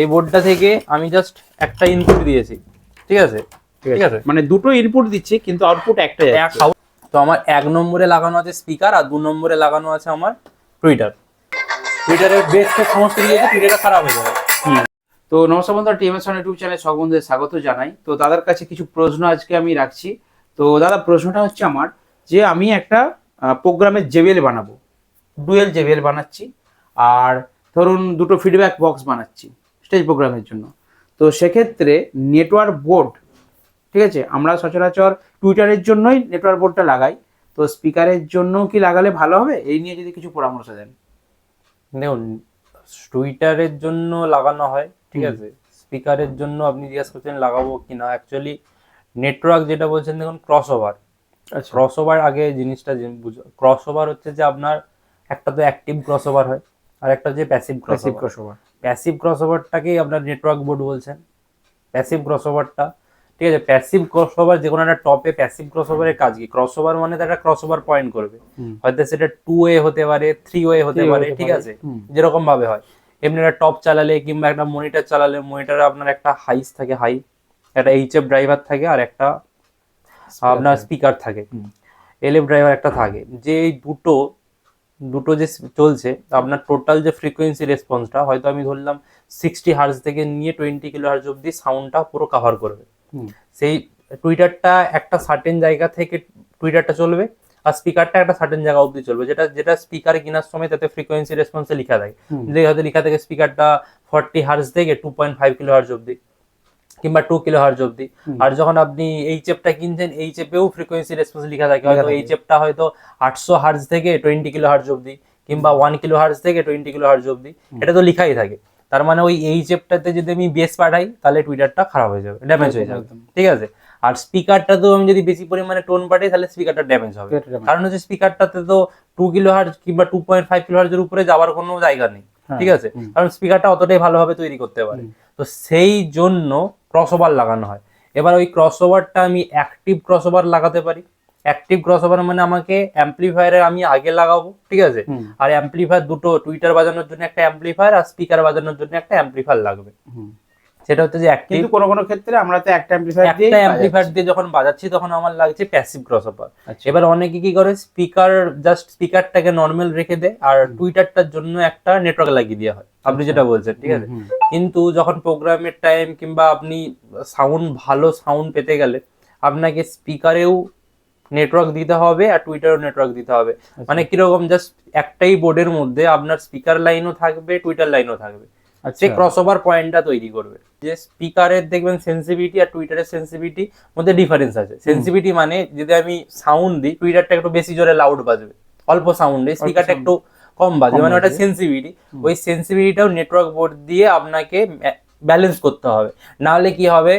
এই বোর্ডটা থেকে আমি জাস্ট একটা ইনপুট দিয়েছি। ঠিক আছে? ঠিক আছে। মানে দুটো ইনপুট দিচ্ছি কিন্তু আউটপুট একটা তো আমার এক নম্বরে লাগানো আছে স্পিকার আর দু নম্বরে লাগানো আছে আমার টুইটার টুইটারের বেস সমস্ত দিয়েছে টুইটারটা খারাপ হয়ে যাবে। তো নমস্কার বন্ধুরা টিএমএস ইউটিউব চ্যানেলে সব বন্ধুদের স্বাগত জানাই। তো দাদার কাছে কিছু প্রশ্ন আজকে আমি রাখছি। তো দাদা প্রশ্নটা হচ্ছে আমার যে আমি একটা প্রোগ্রামের জেবেল বানাবো। ডুয়েল জেবেল বানাচ্ছি আর ধরুন দুটো ফিডব্যাক বক্স বানাচ্ছি। স্টেজ প্রোগ্রামের জন্য। তো সেক্ষেত্রে নেটওয়ার্ক বোর্ড ঠিক আছে? আমরা সচরাচর টুইটারের জন্যই নেটওয়ার্ক বোর্ডটা লাগাই। তো স্পিকারের জন্য কি লাগালে ভালো হবে? এই নিয়ে যদি কিছু পরামর্শ দেন। দেখুন টুইটারের জন্য লাগানো হয় ঠিক আছে? স্পিকারের জন্য আপনি জিজ্ঞেস করছেন লাগাবো কি না? অ্যাকচুয়ালি নেটওয়ার্ক যেটা বলছেন দেখুন ক্রস ওভার ক্রস ওভার আগে জিনিসটা ক্রস ওভার হচ্ছে যে আপনার একটা তো অ্যাক্টিভ ক্রস ওভার হয় আর একটা হচ্ছে প্যাসিভ ক্রস ক্রসওভার প্যাসিভ ক্রসওভারটাকেই আপনার নেটওয়ার্ক বোর্ড বলছেন। প্যাসিভ ক্রসওভারটা ঠিক আছে? প্যাসিভ ক্রসওভার যে কোনো একটা টপে প্যাসিভ ক্রসওভারের কাজ কি? ক্রসওভার মানে তো একটা ক্রসওভার পয়েন্ট করবে। হয়তো সেটা টু ওয়ে হতে পারে থ্রি ওয়ে হতে পারে ঠিক আছে। যেরকম ভাবে হয়। এমনি একটা টপ চালালে কিংবা একটা মনিটর চালালে মনিটরে আপনার একটা হাইস থাকে হাই একটা এইচএফ ড্রাইভার থাকে আর একটা আপনার স্পিকার থাকে। এলএফ ড্রাইভার একটা থাকে। যে এই দুটো দুটো যে চলছে আপনার টোটাল যে ফ্রিকোয়েন্সি রেসপন্সটা হয়তো আমি ধরলাম সিক্সটি হার্জ থেকে নিয়ে টোয়েন্টি কিলো হার্জ অব্দি সাউন্ডটা পুরো কাভার করবে। সেই টুইটারটা একটা সার্টেন জায়গা থেকে টুইটারটা চলবে আর স্পিকারটা একটা সার্টেন জায়গা অবধি চলবে যেটা যেটা স্পিকার কেনার সময় তাতে ফ্রিকোয়েন্সি রেসপন্সে লিখা থাকে। যে হয়তো লিখা থাকে স্পিকারটা ফর্টি হার্জ থেকে two point five kilo hertz অব্দি কিংবা টু কিলো হার্জ অব্দি আর যখন আপনি এই চেপটা কিনছেন এই চেপেও ফ্রিকোয়েন্সি রেসপন্স লেখা থাকে। হয়তো এই চেপটা হয়তো আটশো হার্জ থেকে টোয়েন্টি কিলো হার্জ অব্দি কিংবা ওয়ান কিলো হার্জ থেকে টোয়েন্টি কিলো হার্জ অব্দি এটা তো লেখাই থাকে। তার মানে ওই এই চেপটাতে যদি আমি বেস পাঠাই তাহলে টুইটারটা খারাপ হয়ে যাবে ড্যামেজ হয়ে যাবে। ঠিক আছে? আর স্পিকারটা তো আমি যদি বেশি পরিমাণে টোন পাঠাই তাহলে স্পিকারটা ড্যামেজ হবে। কারণ হচ্ছে স্পিকারটাতে তো টু কিলো হার্জ কিংবা টু পয়েন্ট ফাইভ কিলো হার্জের উপরে যাওয়ার কোনো জায়গা নেই। হ্যাঁ, ঠিক আছে। কারণ স্পিকারটা অতটাই ভালোভাবে তৈরি করতে পারে। তো সেই জন্য ক্রস ওভার লাগানো হয়। এবার ওই ক্রসওভারটা আমি অ্যাক্টিভ ক্রসওভার লাগাতে পারি। অ্যাক্টিভ ক্রসওভার মানে আমাকে অ্যাম্পলিফায়ারে আমি আগে লাগাবো ঠিক আছে? আর অ্যাম্পলিফায়ার দুটো টুইটার বাজানোর জন্য একটা অ্যাম্পলিফায়ার আর স্পিকার বাজানোর জন্য একটা অ্যাম্পলিফায়ার লাগবে। সেটা হচ্ছে যে অ্যাক্টিভ কিন্তু কোনো কোনো ক্ষেত্রে আমরা তো একটা অ্যাম্পলিফায়ার দিয়ে একটা অ্যাম্পলিফায়ার দিয়ে যখন বাজাচ্ছি তখন আমার লাগছে প্যাসিভ ক্রসওভার আচ্ছা। এবার অনেকে কি করে? স্পিকার জাস্ট স্পিকারটাকে নর্মাল রেখে দেয় আর টুইটারটার জন্য একটা নেটওয়ার্ক লাগিয়ে দেওয়া হয়। আপনি যেটা বলছেন ঠিক আছে? কিন্তু যখন প্রোগ্রামের টাইম কিংবা আপনি সাউন্ড ভালো সাউন্ড পেতে গেলে আপনাকে স্পিকারেও নেটওয়ার্ক দিতে হবে আর টুইটারও নেটওয়ার্ক দিতে হবে। আচ্ছা। মানে কীরকম জাস্ট একটাই বোর্ডের মধ্যে আপনার স্পিকার লাইনও থাকবে টুইটার লাইনও থাকবে। আচ্ছা। সে ক্রস ওভার পয়েন্টটা তৈরি করবে। যে স্পিকারের দেখবেন সেন্সিভিটি আর টুইটারের সেন্সিভিটি মধ্যে ডিফারেন্স আছে। সেন্সিভিটি মানে যদি আমি সাউন্ড দিই টুইটারটা একটু বেশি জোরে লাউড বাজবে। অল্প সাউন্ডে স্পিকারটা একটু কম বাজবে মানে ওটা। সেন্সিভিটি ওই সেন্সিভিটিটাও নেটওয়ার্ক বোর্ড দিয়ে আপনাকে ব্যালেন্স করতে হবে। নাহলে কি হবে?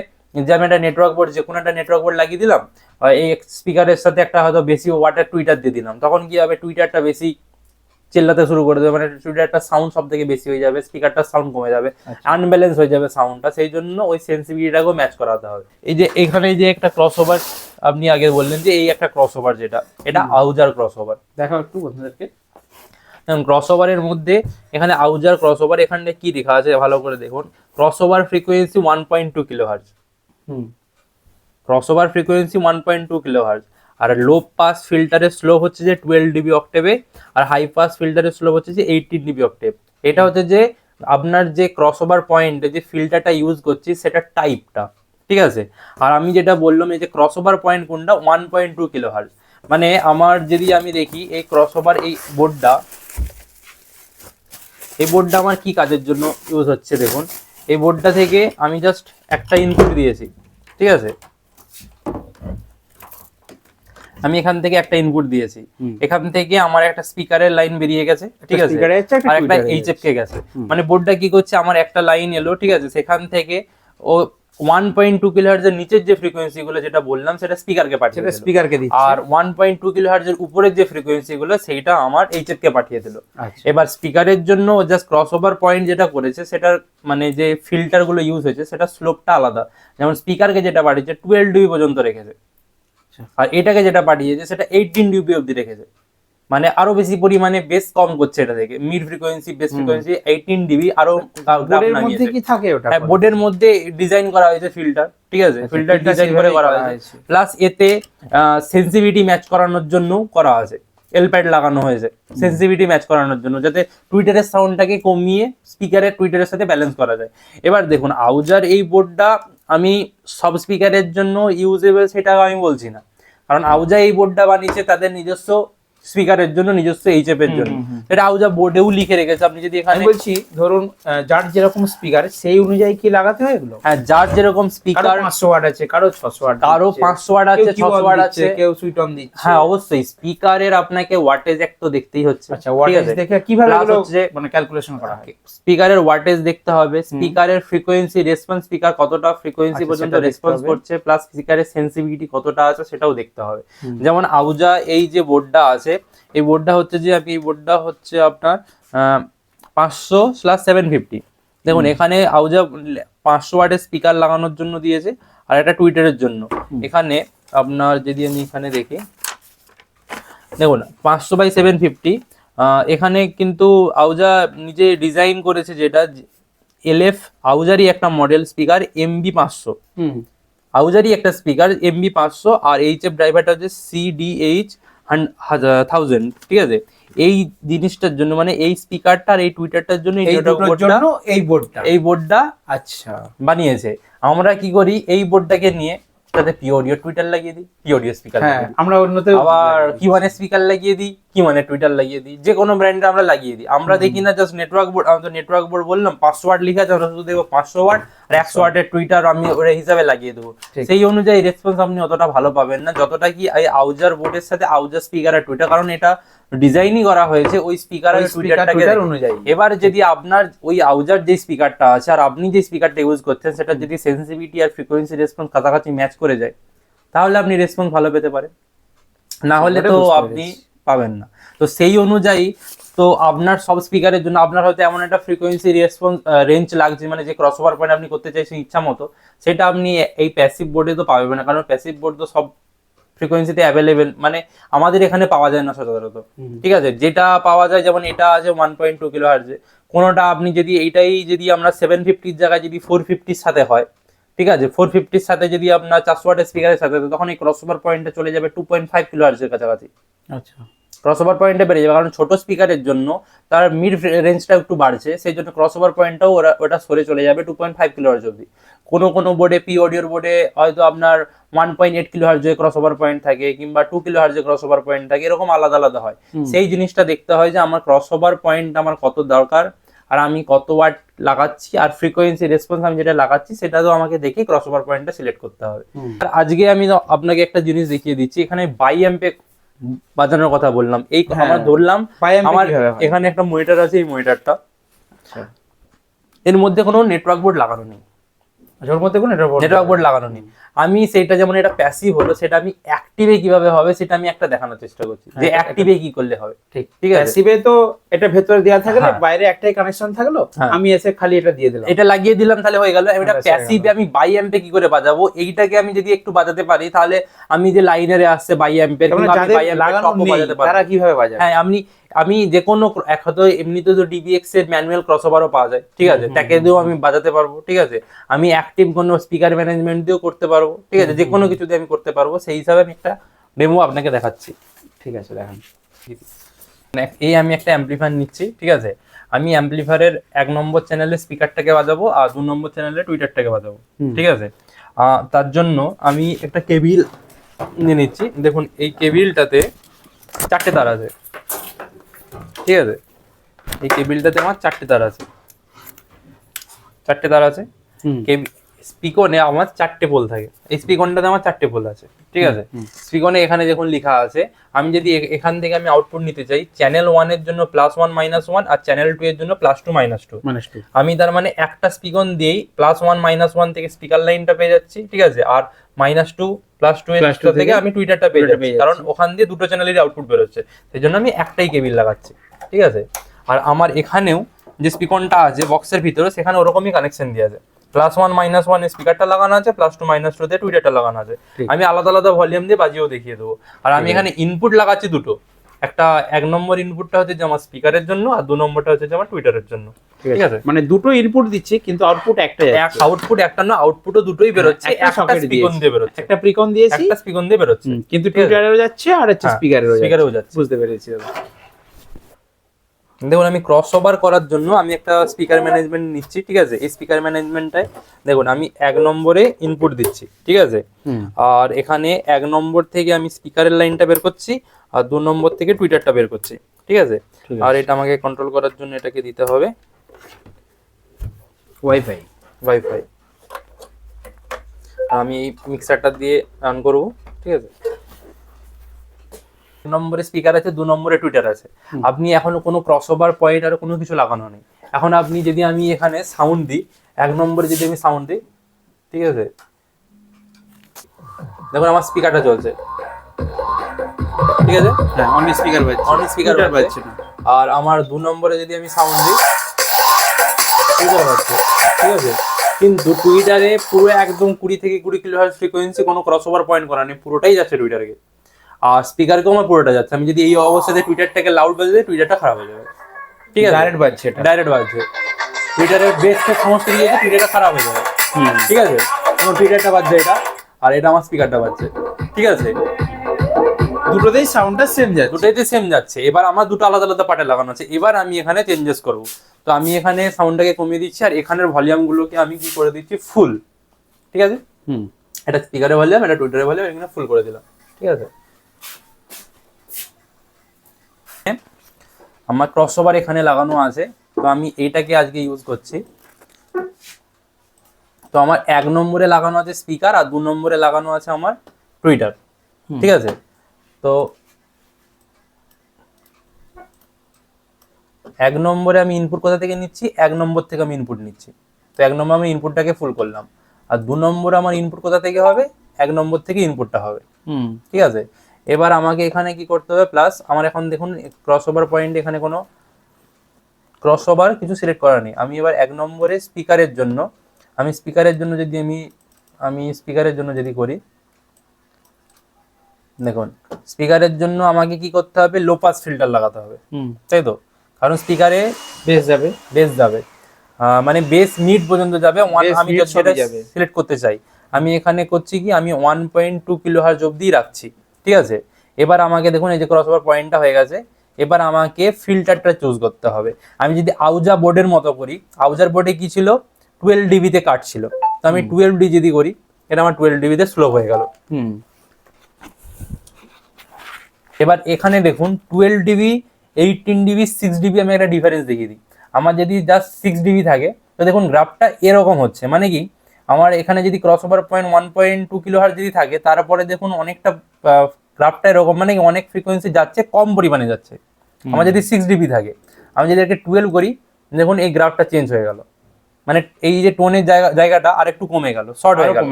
যে আমি একটা নেটওয়ার্ক বোর্ড যে কোনো একটা নেটওয়ার্ক বোর্ড লাগিয়ে দিলাম এই স্পিকারের সাথে একটা হয়তো বেশি ওয়াটার টুইটার দিয়ে দিলাম। তখন কি হবে? টুইটারটা বেশি চেল্লাতে শুরু করে দেবে মানে টুইটারটা সাউন্ড সব থেকে বেশি হয়ে যাবে স্পিকারটা সাউন্ড কমে যাবে। আনব্যালেন্স হয়ে যাবে সাউন্ডটা সেই জন্য ওই সেন্সিভিটিটাকেও ম্যাচ করাতে হবে। এই যে এখানে যে একটা ক্রস ওভার আপনি আগে বললেন যে এই একটা ক্রস ওভার যেটা এটা আউজার ক্রস ওভার দেখাও একটু বন্ধুদেরকে। ক্রস ওভারের মধ্যে এখানে আউজার ক্রস ওভার এখানে কি লেখা আছে ভালো করে দেখুন। Crossover frequency one point two kilohertz hmm. Crossover frequency one point two kilohertz আর লো পাস ফিল্টারের স্লো হচ্ছে যে টুয়েলভ ডিবি অক্টেভে আর হাই পাস ফিল্টারের স্লো হচ্ছে যে এইটিন ডিবি অক্টেভ এটা হচ্ছে যে আপনার যে ক্রস ওভার পয়েন্টে যে ফিল্টারটা ইউজ করছি সেটা টাইপটা ঠিক আছে? আর আমি যেটা বললাম এই যে ক্রস ওভার পয়েন্ট কোনটা? One point two kilo hertz মানে আমার যদি আমি দেখি এই ক্রস ওভার এই বোর্ডটা এই বোর্ডটা আমার কি কাজের জন্য ইউজ হচ্ছে দেখুন। এই বোর্ডটা থেকে আমি জাস্ট একটা ইনপুট দিয়েছি, ঠিক আছে? আমি এখান থেকে একটা ইনপুট দিয়েছি। এখান থেকে আমার একটা স্পিকারের লাইন বেরিয়ে গেছে ঠিক আছে? আর একটা এইচএফ কে গেছে। মানে বোর্ডটা কি করছে? আমার একটা লাইন এলো ঠিক আছে? সেখান থেকে ও ওয়ান পয়েন্ট টু কিলো হার্জের নিচের যে ফ্রিকোয়েন্সি গুলো যেটা বললাম সেটা স্পিকারকে পাঠিয়ে সেটা দিল। স্পিকারকে দিচ্ছি। আর ওয়ান পয়েন্ট টু কিলো হার্জের উপরের যে ফ্রিকোয়েন্সি গুলো সেটা আমার এইচএফ কে পাঠিয়ে দিল। আচ্ছা। এবার স্পিকারের জন্য জাস্ট ক্রস ওভার পয়েন্ট যেটা করেছে সেটার মানে যে ফিল্টারগুলো ইউজ হয়েছে সেটা স্লোপটা আলাদা। যেমন স্পিকারকে যেটা পাঠিয়েছে টুয়েলভ ডিবি পর্যন্ত রেখেছে। আর এটাকে যেটা পাঠিয়েছে সেটা এইটিন ডিবি অব্দি রেখেছে। মানে আরও বেশি পরিমাণে বেস কম করছে এটা থেকে। Mid frequency bass frequency eighteen dB আরও বোর্ডের মধ্যে কি থাকে ওটা হ্যাঁ বোর্ডের মধ্যে ডিজাইন করা হয়েছে ফিল্টার ঠিক আছে? আচ্ছা, ফিল্টার filter ডিজাইন করে করা হয়েছে। প্লাস এতে সেন্সিভিটি ম্যাচ করানোর জন্য করা আছে। এল প্যাড লাগানো হয়েছে। সেন্সিভিটি ম্যাচ করানোর জন্য যাতে টুইটারের সাউন্ডটাকে কমিয়ে স্পিকারের টুইটারের সাথে ব্যালেন্স করা যায়। এবার দেখুন আউজার এই বোর্ডটা আমি সব স্পিকারের জন্য ইউজেবল সেটা আমি বলছি না। কারণ আউজা এই বোর্ডটা বানিয়েছে তাদের নিজস্ব স্পিকারের জন্য নিজস্ব এইচএফ এর জন্য। এটা আউজা বোর্ডেও লিখে রেখেছে। আপনি যদি এখানে বলছি ধরুন যার যেরকম স্পিকার সেই অনুযায়ী কি লাগাতে হয় এগুলো? হ্যাঁ যার যেরকম স্পিকার পাঁচশো ওয়াট আছে কারও ছশো ওয়াট কারও পাঁচশো ওয়াট আছে কেউ ছশো ওয়াট আছে। কেউ সুইট অন দিচ্ছে। হ্যাঁ অবশ্যই। স্পিকারের আপনাকে ওয়াটেজ এক তো দেখতেই হচ্ছে। আচ্ছা ওয়াটেজ দেখে কীভাবে এগুলো মানে ক্যালকুলেশন করা হয়? স্পিকারের ওয়াটেজ দেখতে হবে। স্পিকারের ফ্রিকোয়েন্সি রেসপন্স স্পিকার কতটা ফ্রিকোয়েন্সি আচ্ছা, পর্যন্ত রেসপন্স করছে প্লাস স্পিকারের সেন্সিভিটি কতটা আছে সেটাও দেখতে হবে। যেমন আউজা এই যে বোর্ডটা আছে এই বোর্ডটা হচ্ছে যে আপনি এই বোর্ডটা হচ্ছে আপনার পাঁচশো স্ল্যাশ সেভেন ফিফটি দেখুন এখানে আউজা পাঁচশো ওয়াটের স্পিকার লাগানোর জন্য দিয়েছে আর একটা টুইটারের জন্য। এখানে আপনার যদি আমি এখানে দেখি দেখুন পাঁচশো বাই সেভেন ফিফটি এখানে কিন্তু আউজা নিজে ডিজাইন করেছে যেটা এলএফ আউজারই একটা মডেল স্পিকার এমবি পাঁচশো। হুম। আউজারই একটা স্পিকার এমবি পাঁচশো আর এইচ এফ ড্রাইভারটা হচ্ছে সিডিএইচ থাউজেন্ড ঠিক আছে? এই জিনিসটার জন্য মানে এই স্পিকারটা আর এই টুইটারটার জন্য এই বোর্ডটা। এই বোর্ডটা আচ্ছা। বানিয়েছে। আমরা কি করি? এই বোর্ডটাকে নিয়ে তাতে পিওরিও টুইটার লাগিয়ে দিই পিওরিও স্পিকার হ্যাঁ আমরা অন্যতে আবার কি মানে স্পিকার লাগিয়ে দিই কি মানে টুইটার লাগিয়ে দিই যে কোনো ব্র্যান্ডে আমরা লাগিয়ে দিই। আমরা দেখি না জাস্ট নেটওয়ার্ক বোর্ড আমি তো নেটওয়ার্ক বোর্ড বললাম পাঁচশো ওয়াট লিখে আছে আমরা শুধু দেখব পাঁচশো ওয়াট আর একশো ওয়াটের টুইটার আমি ওরা হিসাবে লাগিয়ে দেবো। সেই অনুযায়ী রেসপন্স আপনি অতটা ভালো পাবেন না যতটা কি এই আউজার বোর্ডের সাথে আউজার স্পিকার আর টুইটার কারণ এটা ডিজাইনই করা হয়েছে ওই স্পিকার আর ওই speaker, টুইটারটাকে অনুযায়ী। এবার যদি আপনার ওই আউজার যে স্পিকারটা আছে আর আপনি যে স্পিকারটা ইউজ করছেন সেটা যদি সেন্সিটিভিটি আর ফ্রিকোয়েন্সি রেসপন্স কাছাকাছি ম্যাচ করে যায় তাহলে আপনি রেসপন্স ভালো পেতে পারেন। না হলে তো আপনি পাবেন না। তো সেই অনুযায়ী তো আপনার সব স্পিকারের জন্য আপনার হয়তো এমন একটা ফ্রিকোয়েন্সি রেসপন্স রেঞ্জ লাগছে মানে যে ক্রস ওভার পয়েন্ট আপনি করতে চাইছেন ইচ্ছা মতো সেটা আপনি এই প্যাসিভ বোর্ডে তো পাবেন না কারণ প্যাসিভ বোর্ড তো সব ফ্রিকোয়েন্সিতে অ্যাভেলেবেল মানে আমাদের এখানে পাওয়া যায় না সচরাচর। ঠিক আছে? যেটা পাওয়া যায় যেমন এটা আছে ওয়ান পয়েন্ট টু কিলো হার্জে কোনোটা আপনি যদি এইটাই যদি আমরা সেভেন ফিফটির জায়গায় যদি ফোর ফিফটির সাথে হয় ঠিক আছে? ফোর ফিফটির সাথে যদি আপনার চারশো ওয়াটের স্পিকারের সাথে তখন এই ক্রসওভার পয়েন্টটা চলে যাবে টু পয়েন্ট ফাইভ কিলো হার্জের কাছাকাছি। আচ্ছা। ক্রস ওভার পয়েন্টটা বেড়ে যাবে। কারণ ছোট স্পিকারের জন্য তার মিড রেঞ্জটা একটু বাড়ছে সেই জন্য ক্রস ওভার পয়েন্টটাও ওরা ওটা সরে চলে যাবে two point five kilo hertz অব্দি কোনো কোনো বোর্ডে পি অডিওর বোর্ডে হয়তো আপনার ওয়ান পয়েন্ট এইট কিলো হার্জে ক্রস ওভার পয়েন্ট থাকে কিংবা টু কিলো হার্জে ক্রস ওভার পয়েন্ট থাকে এরকম আলাদা আলাদা হয়। সেই জিনিসটা দেখতে হয় যে আমার ক্রস ওভার পয়েন্ট আমার কত দরকার আর আমি কত ওয়াট লাগাচ্ছি আর ফ্রিকোয়েন্সি রেসপন্স আমি যেটা লাগাচ্ছি সেটা তো আমাকে দেখে ক্রস ওভার পয়েন্টটা সিলেক্ট করতে হবে। আর আজকে আমি আপনাকে একটা জিনিস দেখিয়ে দিচ্ছি এখানে বাই অ্যাম্পে বাজানোর কথা বললাম। এই হ্যাঁ। আমরা ধরলাম আমার এখানে একটা মনিটর আছে এই মনিটরটা আচ্ছা। এর মধ্যে কোনো নেটওয়ার্ক বোর্ড লাগানো নেই। আচ্ছা, ওর মধ্যে কোনো নেটওয়ার্ক নেটওয়ার্ক বোর্ড লাগানো নেই। আমি সেটা যেমন এটা প্যাসিভ হলো সেটা আমি অ্যাক্টিভে কীভাবে হবে সেটা আমি একটা দেখানোর চেষ্টা করছি। যে হ্যাঁ, অ্যাক্টিভে কি করলে হবে। ঠিক ঠিক আছে? প্যাসিভে তো এটা ভেতরে দেওয়া থাকলে হ্যাঁ। বাইরে একটাই কানেকশন থাকল হ্যাঁ। আমি এসে খালি এটা দিয়ে দিলাম। এটা লাগিয়ে দিলাম তাহলে হয়ে গেল। এটা প্যাসিভ আমি বাই অ্যাম্পে কি করে বাজাবো? এইটাকে আমি যদি একটু বাজাতে পারি তাহলে আমি যে লাইনারে আসছে বাই অ্যাম্পের মানে কিংবা আমি বাই অ্যাম্পের বাজাতে পারব। তারা কীভাবে বাজাবে? হ্যাঁ আমি আমি যে কোনো এক হয়তো এমনিতে তো ডিবিএক্স এর ম্যানুয়াল ক্রসওভারও পাওয়া যায় ঠিক আছে? ট্যাকে দিয়েও আমি বাজাতে পারব ঠিক আছে? আমি অ্যাক্টিভ কোনো স্পিকার ম্যানেজমেন্ট দিয়েও করতে পারব ঠিক আছে? যে কোনো কিছু দিয়ে আমি করতে পারব সেই হিসাবে আমি একটা ডেমো আপনাকে দেখাচ্ছি। ঠিক আছে দেখান। এই আমি একটা অ্যাম্পলিফায়ার নিচ্ছি ঠিক আছে? আমি অ্যাম্পলিফায়ারের এক নম্বর চ্যানেলে স্পিকারটাকে বাজাবো আর দু নম্বর চ্যানেলে টুইটারটাকে বাজাবো ঠিক আছে? তার জন্য আমি একটা কেবিল নিয়ে নিচ্ছি। দেখুন এই কেবিলটাতে চারটে তার আছে। ঠিক আছে? এই কেবিলটাতে আমার চারটে তার আছে। চারটে তার আছে। স্পিকনে আমার চারটে পোল থাকে। এই স্পিকনটাতে আমার চারটে পোল আছে। ঠিক আছে। স্পিকনে এখানে দেখুন লেখা আছে আমি যদি এখান থেকে আমি আউটপুট নিতে চাই চ্যানেল ওয়ানের জন্য প্লাস ওয়ান মাইনাস ওয়ান আর চ্যানেল টু এর জন্য plus two minus two two আমি তার মানে একটা স্পিকন দিয়েই প্লাস ওয়ান মাইনাস ওয়ান থেকে স্পিকার লাইনটা পেয়ে যাচ্ছি ঠিক আছে? আর মাইনাস টু প্লাস টু থেকে আমি টুইটারটা পেয়ে যাচ্ছি। কারণ ওখান দিয়ে দুটো চ্যানেলের আউটপুট বেরোচ্ছে। সেই জন্য আমি একটাই কেবিল লাগাচ্ছি। ঠিক আছে? আর আমার এখানেও যে স্পিকনটা আছে বক্সের ভিতরে সেখানে ওরকমই কানেকশন দিয়ে আছে। প্লাস ওয়ান মাইনাস ওয়ান স্পিকারটা লাগানো আছে প্লাস টু মাইনাস টু দিয়ে টুইটারটা লাগানো আছে। আমি আলাদা আলাদা ভলিউম দিয়ে বাজিয়েও দেখিয়ে দেবো। আর আমি এখানে ইনপুট লাগাচ্ছি দুটো। একটা এক নম্বর ইনপুটটা হচ্ছে যে আমার স্পিকারের জন্য আর দু নম্বরটা হচ্ছে যে আমার টুইটারের জন্য। ঠিক আছে? মানে দুটো ইনপুট দিচ্ছে কিন্তু আউটপুট একটা এক আউটপুট একটা না আউটপুটও দুটোই বেরোচ্ছে একটা একটা স্পিকন দিয়ে দিয়ে বেরোচ্ছে। একটা প্রিকন দিয়েছি। একটা স্পিকন দিয়ে বেরোচ্ছে। হচ্ছে কিন্তু টুইটারেও যাচ্ছে আর হচ্ছে স্পিকারেও যাচ্ছে। স্পিকারেও যাচ্ছে। বুঝতে পেরেছি দাদা। দেখুন আমি ক্রস ওভার করার জন্য আমি একটা স্পিকার ম্যানেজমেন্ট নিচ্ছি ঠিক আছে? এই স্পিকার ম্যানেজমেন্টটায় দেখুন আমি এক নম্বরে ইনপুট দিচ্ছি ঠিক আছে? আর এখানে এক নম্বর থেকে আমি স্পিকারের লাইনটা বের করছি আর দু নম্বর থেকে টুইটারটা বের করছি ঠিক আছে? আর এটা আমাকে কন্ট্রোল করার জন্য এটাকে দিতে হবে ওয়াইফাই ওয়াইফাই আমি মিক্সারটা দিয়ে রান করব ঠিক আছে? নম্বরে স্পিকার আছে দু নম্বরে টুইটার আছে। আপনি এখনও কোনো ক্রস ওভার পয়েন্ট আর কোনো কিছু লাগানো নেই। এখন আপনি যদি আমি এখানে সাউন্ড দিই এক নম্বরে যদি আমি সাউন্ড দিই ঠিক আছে? দেখুন আমার স্পিকারটা চলছে। ঠিক আছে? হ্যাঁ অনলি স্পিকার বাজছে। অন Twitter বাজছে। বাজছে না। আর আমার দু নম্বরে যদি আমি সাউন্ড দিই টুইটার হচ্ছে ঠিক আছে? কিন্তু টুইটারে পুরো একদম কুড়ি থেকে কুড়ি কিলো হার্জ ফ্রিকোয়েন্সি কোনো ক্রস ওভার পয়েন্ট করা নেই। পুরোটাই যাচ্ছে টুইটারকে আর স্পিকারকেও আমার পুরোটা যাচ্ছে। আমি যদি এই অবস্থাতে টুইটারটাকে লাউড বাজে দিই টুইটারটা খারাপ হয়ে যাবে। ঠিক আছে? ডাইরেক্ট বাজছে এটা। ডাইরেক্ট বাজছে। টুইটারের বেস্টের সমস্ত দিয়ে টুইটারটা খারাপ হয়ে যাবে। হুম। ঠিক আছে? আমার টুইটারটা বাজছে এটা আর এটা আমার স্পিকারটা বাজছে। ঠিক আছে? দুটোতেই সাউন্ডটা সেম যাচ্ছে। দুটোইতে সেম যাচ্ছে। এবার আমার দুটো আলাদা আলাদা পার্টে লাগানো আছে। এবার আমি এখানে চেঞ্জেস করব। তো আমি এখানে সাউন্ডটাকে কমিয়ে দিচ্ছি আর এখানের ভলিউমগুলোকে আমি কি করে দিচ্ছি? ফুল ঠিক আছে? হুম। এটা স্পিকারের ভলিউম এটা টুইটারে ভলিউম এখানে ফুল করে দিলাম। ঠিক আছে? আমার ক্রস ওভার এখানে লাগানো আছে তো আমি এইটাকে আজকে ইউজ করছি। তো আমার এক নম্বরে লাগানো আছে স্পিকার আর দু নম্বরে লাগানো আছে আমার টুইটার ঠিক আছে? তো এক নম্বরে আমি ইনপুট কোথা থেকে নিচ্ছি? এক নম্বর থেকে আমি ইনপুট নিচ্ছি। তো এক নম্বর আমি ইনপুটটাকে ফুল করলাম। আর দু নম্বরে আমার ইনপুট কোথা থেকে হবে? এক নম্বর থেকে ইনপুটটা হবে। ঠিক আছে? এবার আমাকে এখানে কি করতে হবে? প্লাস আমার এখন দেখুন ক্রস ওভার পয়েন্ট এখানে কোনো ক্রস ওভার কিছু সিলেক্ট করা নেই। আমি এবার এক নম্বরে স্পিকারের জন্য আমি স্পিকারের জন্য যদি আমি আমি স্পিকারের জন্য যদি করি দেখুন স্পিকারের জন্য আমাকে কি করতে হবে? লো পাস ফিল্টার লাগাতে হবে। হুম। তাই তো? কারণ স্পিকারে বেশ যাবে। বেস যাবে। আহ, মানে বেস মিড পর্যন্ত যাবে আমি সেটা। সিলেক্ট করতে চাই। আমি এখানে করছি কি? আমি one point two kilo hertz অব্দি রাখছি। ঠিক আছে? এবার আমাকে দেখুন এই যে ক্রস ওভার পয়েন্টটা হয়ে গেছে। এবার আমাকে ফিল্টারটা চুজ করতে হবে। আমি যদি আউজা বোর্ডের মতো করি আউজার বোর্ডে কি ছিল? টুয়েলভ ডিবিতে কাটছিল তো আমি টুয়েলভ ডি যদি করি এটা আমার টুয়েলভ ডিবিতে স্লো হয়ে গেল। হুম। এবার এখানে দেখুন twelve dB eighteen dB six dB আমি একটা ডিফারেন্স দেখিয়ে দিই। আমার যদি জাস্ট সিক্স ডিবি থাকে তো দেখুন গ্রাফটা এরকম হচ্ছে। মানে কি? আমার এখানে যদি crossover point one point two kilo হার যদি থাকে তারপরে দেখুন অনেকটা গ্রাফটা এরকম মানে অনেক ফ্রিকোয়েন্সি যাচ্ছে কম পরিমাণে যাচ্ছে। আমার যদি সিক্স ডিবি থাকে আমি যদি এটাকে টুয়েলভ করি দেখুন এই গ্রাফটা চেঞ্জ হয়ে গেল। মানে এই যে টোনের জায়গা জায়গাটা আর একটু কমে গেল শর্ট হয়ে গেল।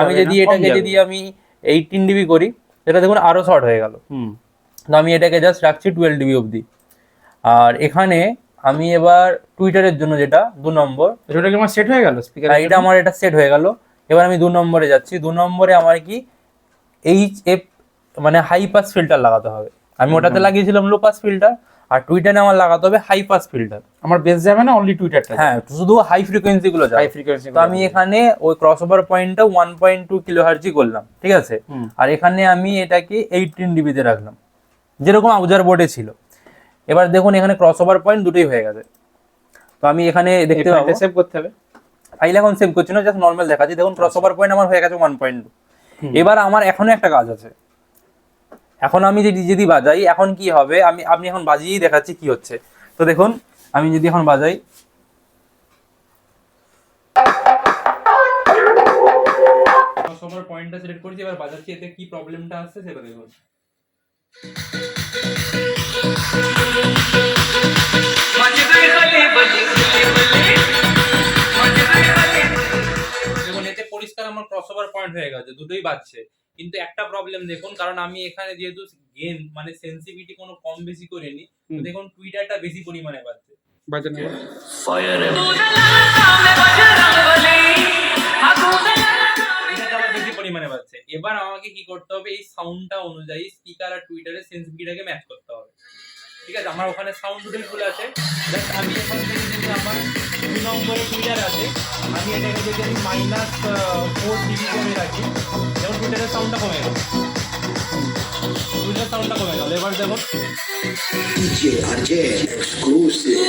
আমি যদি এটাকে যদি আমি এইটিন ডিবি করি এটা দেখুন আরও শর্ট হয়ে গেল। হুম। তো আমি এটাকে জাস্ট রাখছি টুয়েলভ ডিবি অবধি। আর এখানে আমি এবার টুইটারের জন্য যেটা দু নম্বর। এটা কি আমার সেট হয়ে গেল? স্পিকার আর এটা আমার এটা সেট হয়ে গেল। এবার আমি দু নম্বরে যাচ্ছি। দু নম্বরে আমার কি এইচ এফ মানে হাই পাস ফিল্টার লাগাতে হবে। আমি ওটাতে লাগিয়েছিলাম লো পাস ফিল্টার আর টুইটারে আমার লাগাতে হবে হাই পাস ফিল্টার আমার বেস যাবে না অনলি টুইটারটা হ্যাঁ শুধু হাই ফ্রিকোয়েন্সি গুলো হাই ফ্রিকোয়েন্সি তো আমি এখানে ওই ক্রস ওভার পয়েন্টটা ওয়ান পয়েন্ট টু কিলো হার্জি করলাম ঠিক আছে? আর এখানে আমি এটাকে এইটিন ডিবিতে রাখলাম। যেরকম আউজার বোর্ডে ছিল। এবার দেখুন এখানে ক্রস ওভার পয়েন্ট দুটোই হয়ে গেছে। তো আমি এখানে দেখতে পাবো। সেভ করতে হবে। ফাইল এখন সেভ করছি না জাস্ট নর্মাল দেখাচ্ছি। দেখুন ক্রস ওভার পয়েন্ট আমার হয়ে গেছে ওয়ান পয়েন্ট টু এবার আমার এখনও একটা কাজ আছে। এখন আমি যদি যদি বাজাই এখন কি হবে? আমি আপনি এখন বাজিয়েই দেখাচ্ছি কি হচ্ছে। তো দেখুন আমি যদি এখন বাজাই। সবার পয়েন্টটা সিলেক্ট করেছি এবার বাজাচ্ছি এতে কি প্রবলেমটা আসছে সেটা দেখুন। দেখুন এতে পরিষ্কার আমার ক্রসওভার পয়েন্ট হয়ে গেছে দুটোই বাজছে। কিন্তু একটা প্রবলেম দেখুন কারণ আমি এখানে যেহেতু গেন মানে সেন্সিটিভিটি কোনো কম বেশি করিনি। দেখুন টুইটারটা বেশি পরিমাণে বাজছে। টুইটারটা আমার বেশি পরিমাণে বাজছে এবার আমাকে কি করতে হবে? এই সাউন্ডটা অনুযায়ী স্পিকার আর টুইটারের সেন্সিটিভিটিটাকে ম্যাচ করতে হবে। ঠিক আছে? আমার ওখানে সাউন্ড ফুল আছে। জাস্ট আমি এখান থেকে আমার দু নম্বরে টুইটার আছে। আমি এটাকে যদি আমি মাইনাস ফোর ডিবি করে রাখি। যেমন টুইটারের সাউন্ডটা কমে গেল। টুইটার সাউন্ডটা কমে গেল। এবার দেখুন। DJ RJ exclusive.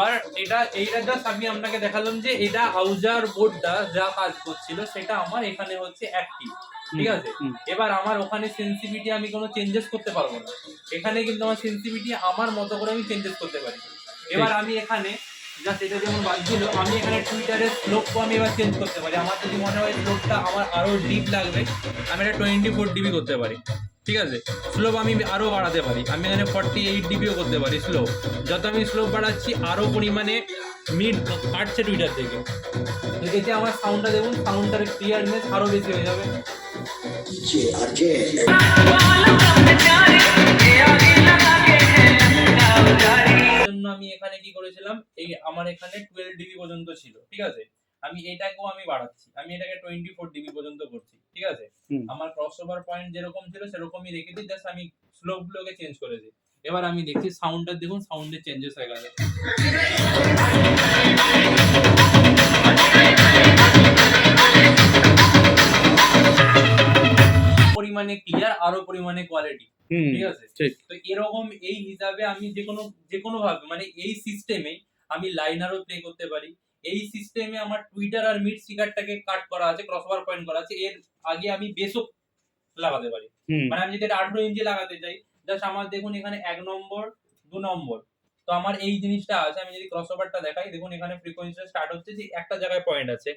এবার এটা এইটা জাস্ট আমি আপনাকে দেখালাম যে এটা হাউজার বোর্ডটা যা কাজ করছিল সেটা আমার এখানে হচ্ছে অ্যাক্টিভ ঠিক আছে? এবার আমার ওখানে সেন্সিভিটি আমি কোনো চেঞ্জেস করতে পারব না। এখানে কিন্তু আমার সেন্সিভিটি আমার মতো করে আমি চেঞ্জেস করতে পারি। এবার আমি এখানে জাস্ট এটা যেমন বাজছিল আমি এখানে টুইটারের স্লোপও আমি এবার চেঞ্জ করতে পারি। আমার যদি মনে হয় স্লোপটা আমার আরও ডিপ লাগবে আমি এটা টোয়েন্টি ফোর ডিবি করতে পারি। ঠিক আছে? স্লোপ আমি আরও বাড়াতে পারি। আমি এখানে ফর্টি এইট ডিবিও করতে পারি স্লোপ যত আমি স্লোপ বাড়াচ্ছি আরও পরিমাণে মিড কাটছে টুইটার থেকে। এতে আমার সাউন্ডটা দেখুন সাউন্ডটার ক্লিয়ারনেস আরও বেশি হয়ে যাবে। জন্য আমি এখানে কি করেছিলাম এই আমার এখানে টুয়েলভ ডিবি পর্যন্ত ছিল ঠিক আছে? আমি এটাকেও আমি বাড়াচ্ছি। আমি এটাকে টোয়েন্টি ফোর ডিবি পর্যন্ত করছি। ঠিক আছে? আমার ক্রস ওভার পয়েন্ট যেরকম ছিল সেরকমই রেখেছি জাস্ট আমি স্লোপ গুলোকে চেঞ্জ করেছি এবার আমি দেখছি সাউন্ডটা দেখুন সাউন্ডের চেঞ্জেস হয়ে গেছে। পরিমাণে ক্লিয়ার আরও পরিমাণে কোয়ালিটি ঠিক আছে? তো এরকম এই হিসাবে আমি যে কোনো যে কোনো ভাবে মানে এই সিস্টেমে আমি লাইনারও প্লে করতে পারি। এই সিস্টেমে আমার টুইটার আর মিড স্পিকারটাকে কাট করা আছে ক্রসওভার পয়েন্ট করা আছে। এর আগে আমি বেসও লাগাতে পারি। মানে আমি যদি এটা আঠারো ইঞ্চি লাগাতে চাই জাস্ট আমার দেখুন এখানে এক নম্বর দু নম্বর। তো আমার এই জিনিসটা আছে আমি যদি ক্রসওভারটা দেখাই দেখুন এখানে ফ্রিকোয়েন্সিটা স্টার্ট হচ্ছে যে একটা জায়গায় পয়েন্ট আছে।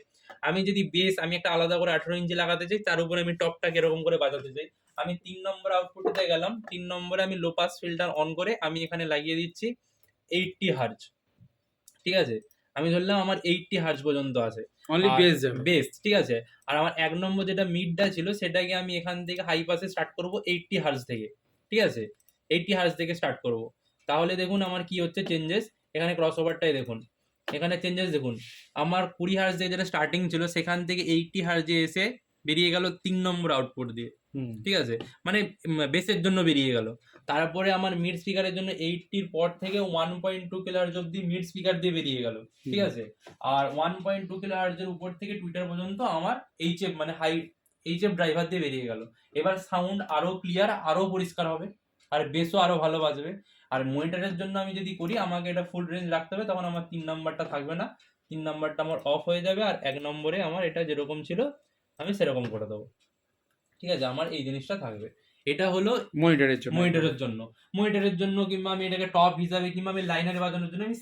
আমি যদি বেস আমি একটা আলাদা করে আঠারো ইঞ্চি লাগাতে চাই তার উপরে আমি টপটাকে এরকম করে বাজাতে চাই। আমি তিন নম্বর আউটপুটে গেলাম তিন নম্বরে আমি লো পাস ফিল্টার অন করে আমি এখানে লাগিয়ে দিচ্ছি এইটটি হার্জ ঠিক আছে? আমি ধরলাম আমার এইটটি হার্জ পর্যন্ত আছে। অনলি বেস যাবে বেস ঠিক আছে? আর আমার এক নম্বর যেটা মিডটা ছিল সেটাকে আমি এখান থেকে হাই পাসে স্টার্ট করব এইটটি হার্জ থেকে ঠিক আছে? এইটটি হার্জ থেকে স্টার্ট করব। তাহলে দেখুন আমার কি হচ্ছে চেঞ্জেস এখানে ক্রস ওভারটাই দেখুন। এখানে চেঞ্জেস দেখুন। আমার কুড়ি হার্জ দিয়ে যেটা স্টার্টিং ছিল সেখান থেকে এইটটি হার্জে এসে বেরিয়ে গেল তিন নম্বর আউটপুট দিয়ে। ঠিক আছে? মানে বেসের জন্য বেরিয়ে গেল। তারপরে আমার মিড স্পিকারের জন্য এইটটির পর থেকে one point two kilo hertz অব্দি মিড স্পিকার দিয়ে বেরিয়ে গেল। ঠিক আছে? আর ওয়ান পয়েন্ট টু কিলো হার্জের উপর থেকে টুইটার পর্যন্ত আমার এইচ এফ মানে হাই এইচ এফ ড্রাইভার দিয়ে বেরিয়ে গেল। এবার সাউন্ড আরও ক্লিয়ার আরও পরিষ্কার হবে আর বেসও আরও ভালো বাজবে। আর মনিটরের জন্য আমি যদি করি আমাকে এটা ফুল রেঞ্জ রাখতে হবে তখন আমার তিন নাম্বারটা থাকবে না। তিন নাম্বারটা আমার অফ হয়ে যাবে আর এক নম্বরে আমার এটা যেরকম ছিল আমি সেরকম করে দেবো। ঠিক আছে? আমার এই জিনিসটা থাকবে। এটা হলো মনিটরের জন্য। মনিটরের জন্য। মনিটরের জন্য কিংবা আমি এটাকে টপ হিসাবে কিংবা আমি লাইনারে বাজানোর জন্য আমি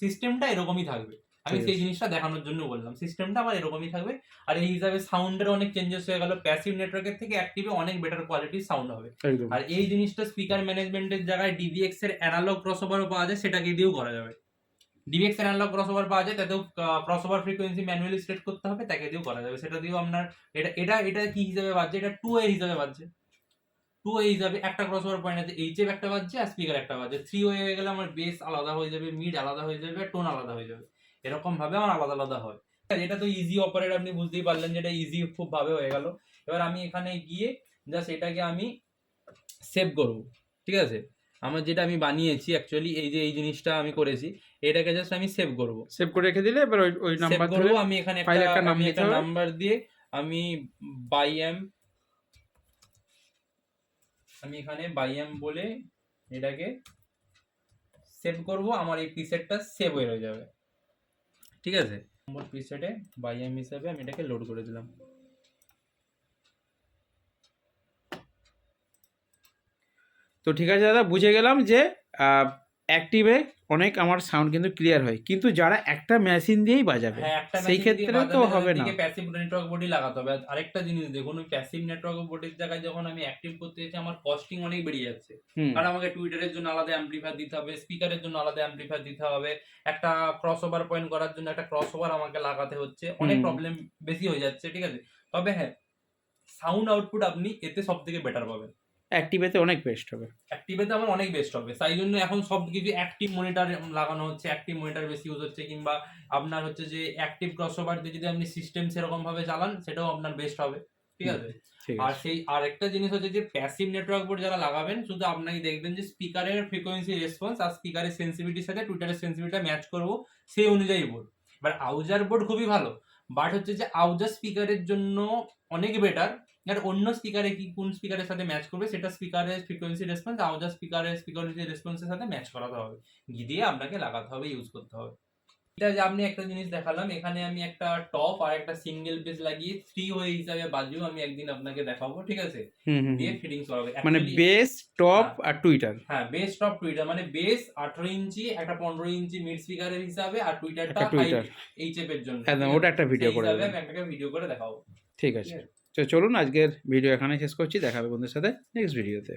সিস্টেমটা এরকমই থাকবে। আমি সেই জিনিসটা দেখানোর জন্য বললাম। সিস্টেমটা আমার এরকমই থাকবে। আর এই হিসাবে সাউন্ডের অনেক চেঞ্জেস হয়ে গেল। প্যাসিভ নেটওয়ার্কের থেকে অ্যাক্টিভে অনেক বেটার কোয়ালিটির সাউন্ড হবে। আর এই জিনিসটা স্পিকার ম্যানেজমেন্টের জায়গায় ডিভিএক্স এর অ্যানালগ ক্রসওভারও পাওয়া যায় সেটাকে দিয়েও করা যাবে। ডিভিএক্স অ্যানালগ ক্রসওভার পাওয়া যায়, তাতেও ক্রসওভার ফ্রিকোয়েন্সি ম্যানুয়ালি সেট করতে হবে, তাকে দিয়েও করা যাবে। সেটা দিয়েও আপনার, এটা এটা এটা কি হিসাবে বাজছে? এটা টু এ হিসাবে বাজছে। টু এ হিসাবে একটা ক্রসওভার পয়েন্ট আছে এইচ এফ একটা বাজছে আর স্পিকার একটা বাজছে। থ্রি ওয়ে হয়ে গেলে আমার বেস আলাদা হয়ে যাবে মিড আলাদা হয়ে যাবে টোন আলাদা হয়ে যাবে। এরকম ভাবে আমার আলাদা আলাদা হয়। এটা তো ইজি অপারেট আপনি বুঝতেই পারলেন যেটা ইজি খুব ভাবে হয়ে গেল। এবার আমি এখানে গিয়ে জাস্ট এটাকে আমি সেভ করব। ঠিক আছে? আমার যেটা আমি বানিয়েছি অ্যাকচুয়ালি এই যে এই জিনিসটা আমি করেছি এটাকে জাস্ট আমি সেভ করব। সেভ করে রেখে দিলে এবার ওই ওই নাম্বার করব ধরে আমি এখানে একটা নাম আমি একটা নাম্বার দিয়ে আমি বাই এম আমি এখানে বাই এম বলে এটাকে সেভ করব আমার এই প্রিসেটটা সেভ হয়ে যাবে। ঠিক আছে? নম্বর প্রিসেটে বাই এম হিসাবে আমি এটাকে লোড করে দিলাম। তো ঠিক আছে দাদা বুঝে গেলাম যে অ্যাক্টিভে অনেক আমার সাউন্ড কিন্তু ক্লিয়ার হয়। কিন্তু যারা একটা মেশিন দিয়েই বাজাবে হ্যাঁ সেই ক্ষেত্রে তো হবে না। প্যাসিভ নেটওয়ার্ক বডি লাগাতে হবে। আরেকটা জিনিস দেখুন ওই প্যাসিভ নেটওয়ার্ক বডির জায়গায় যখন আমি অ্যাক্টিভ করতে যাচ্ছি আমার কস্টিং অনেক বেড়ে যাচ্ছে। কারণ আমাকে টুইটারের জন্য আলাদা অ্যাম্পলিফায়ার দিতে হবে স্পিকারের জন্য আলাদা অ্যাম্পলিফায়ার দিতে হবে একটা ক্রস ওভার পয়েন্ট করার জন্য একটা ক্রস ওভার আমাকে লাগাতে হচ্ছে। অনেক প্রবলেম বেশি হয়ে যাচ্ছে ঠিক আছে? তবে হ্যাঁ সাউন্ড আউটপুট আপনি এতে সব থেকে বেটার পাবেন। অ্যাক্টিভেতে অনেক বেস্ট হবে। অ্যাক্টিভেতে আমার অনেক বেস্ট হবে। তাই জন্য এখন সব কিছু অ্যাক্টিভ মনিটর লাগানো হচ্ছে অ্যাক্টিভ মনিটর বেশি ইউজ হচ্ছে কিংবা আপনার হচ্ছে যে অ্যাক্টিভ ক্রসওভার দিয়ে যদি আপনি সিস্টেম সেরকম ভাবে চালান সেটাও আপনার বেস্ট হবে। ঠিক আছে? আর সেই আরেকটা জিনিস হচ্ছে যে প্যাসিভ নেটওয়ার্ক বোর্ড যারা লাগাবেন শুধু আপনাকে দেখবেন যে স্পিকারের ফ্রিকোয়েন্সি রেসপন্স আর স্পিকারের সেন্সিভিটির সাথে টুইটারের সেন্সিভিটিটা ম্যাচ করব সেই অনুযায়ী বোর্ড এবার আউজার বোর্ড খুবই ভালো। বাট হচ্ছে যে আউজার স্পিকারের জন্য অনেক বেটার আর অন্য স্পিকারে কি, কোন স্পিকারের সাথে ম্যাচ করবে? সেটা স্পিকারের ফ্রিকোয়েন্সি রেসপন্স আউজার স্পিকারের ফ্রিকোয়েন্সি রেসপন্সের সাথে ম্যাচ করাতে হবে। দিয়ে আপনাকে লাগাতে হবে ইউজ করতে হবে। এটা যে আপনি একটা জিনিস দেখালাম এখানে আমি একটা টপ আর একটা সিঙ্গেল বেস লাগিয়ে থ্রি ওয়ে হিসাবে বাজিও আমি একদিন আপনাকে দেখাবো ঠিক আছে? দিয়ে। ফিটিংস করাবে। মানে বেস টপ হ্যাঁ। আর টুইটার হ্যাঁ বেস টপ টুইটার মানে বেস আঠারো ইঞ্চি একটা পনেরো ইঞ্চি মিড স্পিকারের হিসাবে আর টুইটারটা Twitter। এইচএফ এর জন্য। একদম, ওটা একটা সেই করে আমি একটা ভিডিও করে দেখাবো। ঠিক আছে। তো চলুন আজকের ভিডিও এখানে শেষ করছি। দেখা হবে বন্ধুদের সাথে নেক্সট ভিডিওতে